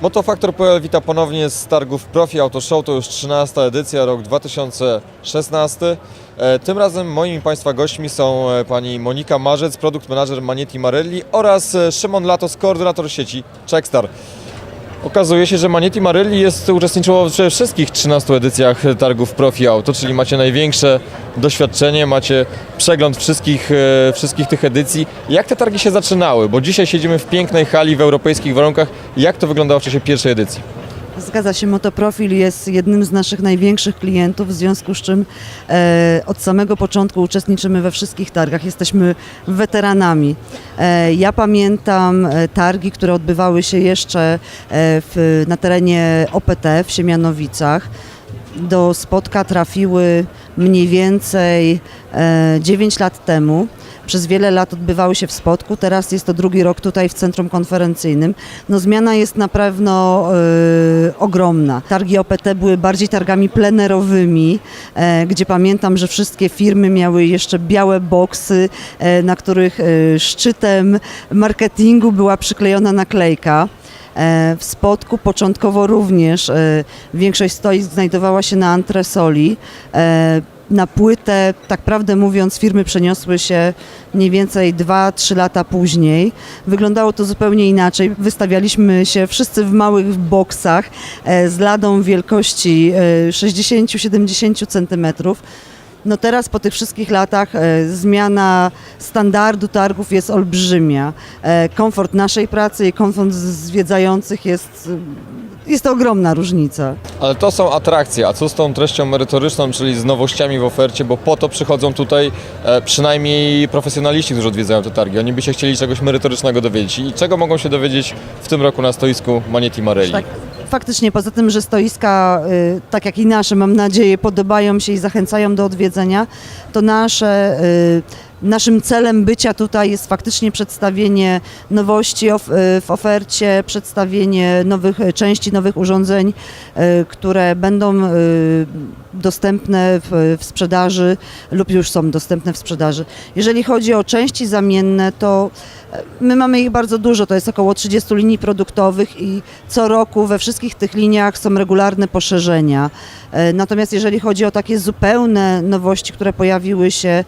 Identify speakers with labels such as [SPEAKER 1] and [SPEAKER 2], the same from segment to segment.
[SPEAKER 1] Motofaktor.pl wita ponownie z targów Profi Auto Show. To już 13 edycja, rok 2016. E, Tym razem moimi Państwa gośćmi są e, pani Monika Marzec, produkt manager Magneti Marelli oraz e, Szymon Latos, koordynator sieci Checkstar. Okazuje się, że Magneti Marelli jest uczestniczyło we wszystkich 13 edycjach targów Profi Auto, czyli macie największe doświadczenie, macie przegląd wszystkich, e, wszystkich tych edycji. Jak te targi się zaczynały? Bo dzisiaj siedzimy w pięknej hali w europejskich warunkach. Jak to wyglądało w czasie pierwszej edycji?
[SPEAKER 2] Zgadza się, Motoprofil jest jednym z naszych największych klientów, w związku z czym e, od samego początku uczestniczymy we wszystkich targach, jesteśmy weteranami. E, ja pamiętam e, targi, które odbywały się jeszcze e, w, na terenie OPT w Siemianowicach. Do spotka trafiły mniej więcej e, 9 lat temu. Przez wiele lat odbywały się w Spodku, teraz jest to drugi rok tutaj w centrum konferencyjnym. No zmiana jest na pewno e, ogromna. Targi OPT były bardziej targami plenerowymi, e, gdzie pamiętam, że wszystkie firmy miały jeszcze białe boksy, e, na których e, szczytem marketingu była przyklejona naklejka. E, W Spodku początkowo również e, większość stoisk znajdowała się na antresoli. E, Na płytę, tak prawdę mówiąc, firmy przeniosły się mniej więcej 2-3 lata później. Wyglądało to zupełnie inaczej. Wystawialiśmy się wszyscy w małych boksach e, z ladą wielkości e, 60-70 centymetrów. No teraz po tych wszystkich latach e, zmiana standardu targów jest olbrzymia. E, komfort naszej pracy i komfort zwiedzających jest, e, jest to ogromna różnica.
[SPEAKER 1] Ale to są atrakcje, a co z tą treścią merytoryczną, czyli z nowościami w ofercie, bo po to przychodzą tutaj e, przynajmniej profesjonaliści, którzy odwiedzają te targi. Oni by się chcieli czegoś merytorycznego dowiedzieć. I czego mogą się dowiedzieć w tym roku na stoisku Magneti Marelli?
[SPEAKER 2] Tak, faktycznie, poza tym, że stoiska, y, tak jak i nasze, mam nadzieję, podobają się i zachęcają do odwiedzenia, to nasze, y, naszym celem bycia tutaj jest faktycznie przedstawienie nowości y, w ofercie, przedstawienie nowych y, części, nowych urządzeń, y, które będą dostępne w, sprzedaży lub już są dostępne w sprzedaży. Jeżeli chodzi o części zamienne, to my mamy ich bardzo dużo, to jest około 30 linii produktowych i co roku we wszystkich tych liniach są regularne poszerzenia. Natomiast jeżeli chodzi o takie zupełne nowości, które pojawiły się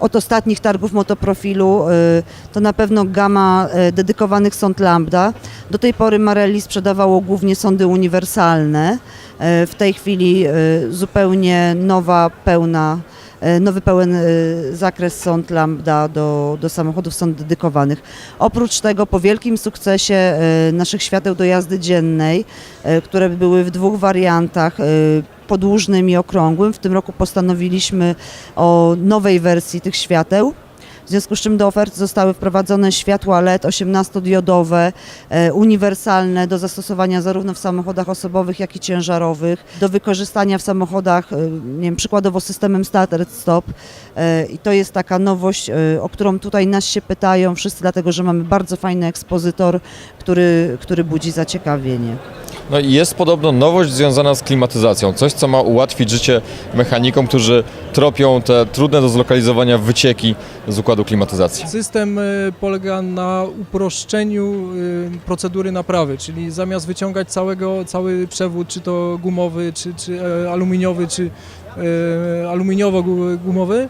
[SPEAKER 2] od ostatnich targów motoprofilu, y, to na pewno gama y, dedykowanych sond Lambda. Do tej pory Marelli sprzedawało głównie sondy uniwersalne. Y, W tej chwili zupełnie nowa, pełna, nowy pełen zakres sond Lambda do, do samochodów sond dedykowanych. Oprócz tego po wielkim sukcesie naszych świateł do jazdy dziennej, które były w dwóch wariantach, podłużnym i okrągłym. W tym roku postanowiliśmy o nowej wersji tych świateł. W związku z czym do oferty zostały wprowadzone światła LED 18-diodowe, e, uniwersalne do zastosowania zarówno w samochodach osobowych, jak i ciężarowych, do wykorzystania w samochodach, e, nie wiem, przykładowo systemem start-stop. E, I to jest taka nowość, o którą tutaj nas się pytają wszyscy, dlatego że mamy bardzo fajny ekspozytor, który, który budzi zaciekawienie.
[SPEAKER 1] No i jest podobno nowość związana z klimatyzacją. Coś, co ma ułatwić życie mechanikom, którzy tropią te trudne do zlokalizowania wycieki z układu klimatyzacji.
[SPEAKER 3] System y, polega na uproszczeniu y, procedury naprawy, czyli zamiast wyciągać całego, cały przewód, czy to gumowy, czy, czy e, aluminiowy, czy e, aluminiowo-gumowy,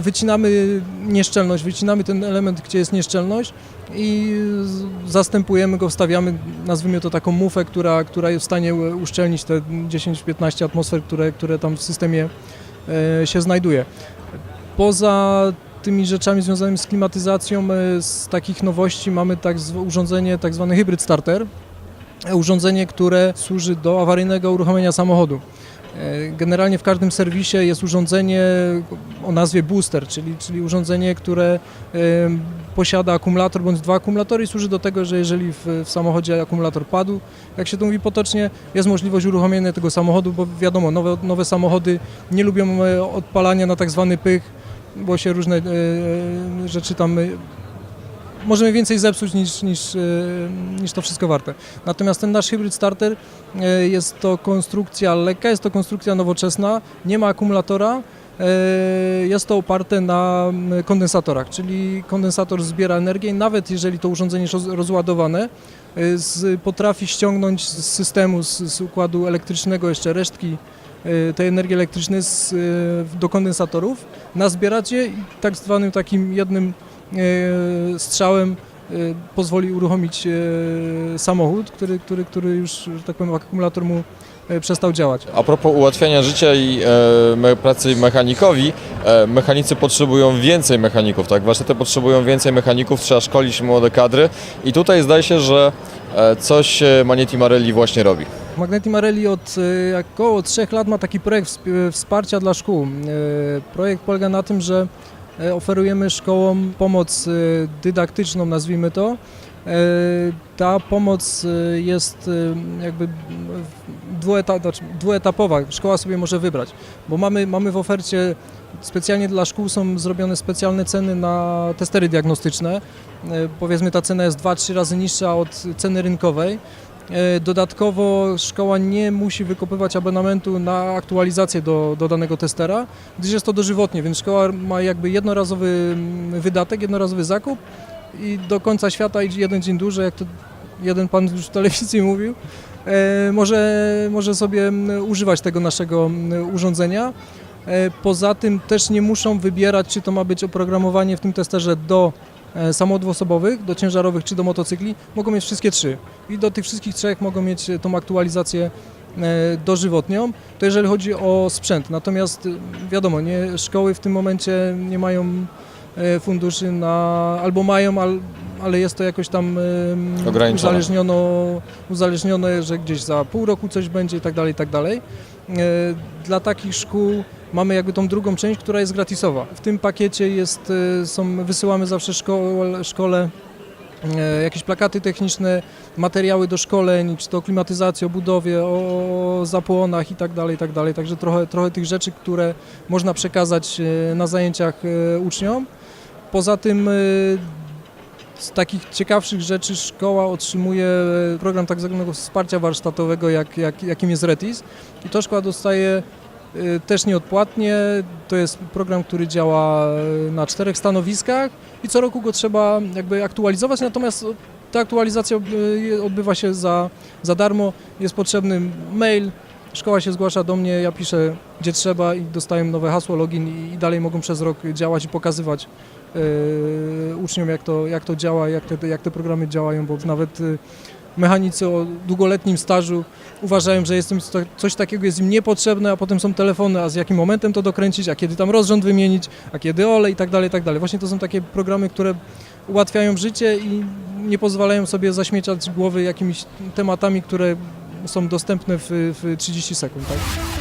[SPEAKER 3] wycinamy nieszczelność, wycinamy ten element, gdzie jest nieszczelność i zastępujemy go, wstawiamy, nazwijmy to taką mufę, która, która jest w stanie uszczelnić te 10-15 atmosfer, które, które tam w systemie e, się znajduje. Poza tymi rzeczami związanymi z klimatyzacją, e, z takich nowości mamy tak urządzenie, tak zwany hybrid starter, E, urządzenie, które służy do awaryjnego uruchomienia samochodu. E, Generalnie w każdym serwisie jest urządzenie o nazwie booster, czyli, czyli urządzenie, które e, posiada akumulator bądź dwa akumulatory i służy do tego, że jeżeli w, w samochodzie akumulator padł, jak się to mówi potocznie, jest możliwość uruchomienia tego samochodu, bo wiadomo, nowe, nowe samochody nie lubią e, odpalania na tak zwany pych, bo się różne rzeczy tam możemy więcej zepsuć niż, niż, e, niż to wszystko warte. Natomiast ten nasz hybrid starter e, jest to konstrukcja lekka, jest to konstrukcja nowoczesna, nie ma akumulatora, E, Jest to oparte na kondensatorach, czyli kondensator zbiera energię nawet jeżeli to urządzenie jest roz- rozładowane, potrafi ściągnąć z systemu, z, z układu elektrycznego jeszcze resztki tej energii elektrycznej z, do kondensatorów, nazbierać je i tak zwanym takim jednym strzałem e, pozwoli uruchomić e, samochód, który, który, który już, że tak powiem, akumulator mu e, przestał działać.
[SPEAKER 1] A propos ułatwiania życia i e, pracy mechanikowi, e, mechanicy potrzebują więcej mechaników, tak? Warsztaty potrzebują więcej mechaników, trzeba szkolić młode kadry i tutaj zdaje się, że e, coś e, Magneti Marelli właśnie robi.
[SPEAKER 3] Magneti Marelli od e, około trzech lat ma taki projekt wsp- wsparcia dla szkół. E, Projekt polega na tym, że e, oferujemy szkołom pomoc e, dydaktyczną, nazwijmy to. E, Ta pomoc e, jest e, jakby znaczy dwuetapowa. Szkoła sobie może wybrać, bo mamy, mamy w ofercie specjalnie dla szkół są zrobione specjalne ceny na testery diagnostyczne. E, Powiedzmy ta cena jest 2-3 razy niższa od ceny rynkowej. E, Dodatkowo szkoła nie musi wykupywać abonamentu na aktualizację do, do danego testera, gdyż jest to dożywotnie, więc szkoła ma jakby jednorazowy mm, wydatek, jednorazowy zakup i do końca świata idzie jeden dzień dłużej, jak to jeden pan już w telewizji mówił, e, może, może sobie mm, używać tego naszego mm, urządzenia. E, Poza tym też nie muszą wybierać, czy to ma być oprogramowanie w tym testerze do samochodów osobowych, do ciężarowych czy do motocykli. Mogą mieć wszystkie trzy i do tych wszystkich trzech mogą mieć e, tą aktualizację e, dożywotnią. To jeżeli chodzi o sprzęt. Natomiast e, wiadomo, nie, szkoły w tym momencie nie mają e, funduszy na, albo mają, al, ale jest to jakoś tam e, uzależniono, uzależnione, że gdzieś za pół roku coś będzie i tak dalej, i tak dalej. E, Dla takich szkół mamy jakby tą drugą część, która jest gratisowa. W tym pakiecie jest, e, są, wysyłamy zawsze szkole, szkole jakieś plakaty techniczne, materiały do szkoleń, czy to o klimatyzacji, o budowie, o zapłonach i tak dalej, i tak dalej. Także trochę, trochę tych rzeczy, które można przekazać e, na zajęciach e, uczniom. Poza tym z takich ciekawszych rzeczy szkoła otrzymuje program tak zwanego wsparcia warsztatowego, jak, jak, jakim jest RETIS. I to szkoła dostaje też nieodpłatnie. To jest program, który działa e, na czterech stanowiskach i co roku go trzeba jakby aktualizować, natomiast ta aktualizacja e, odbywa się za, za darmo. Jest potrzebny mail, szkoła się zgłasza do mnie, ja piszę gdzie trzeba i dostaję nowe hasło, login i, dalej mogą przez rok działać i pokazywać uczniom jak to, jak to działa, jak te, jak te programy działają, bo nawet mechanicy o długoletnim stażu uważają, że jest coś takiego jest im niepotrzebne, a potem są telefony, a z jakim momentem to dokręcić, a kiedy tam rozrząd wymienić, a kiedy olej i tak dalej, i tak dalej. Właśnie to są takie programy, które ułatwiają życie i nie pozwalają sobie zaśmiecać głowy jakimiś tematami, które są dostępne w, w 30 sekund. Tak?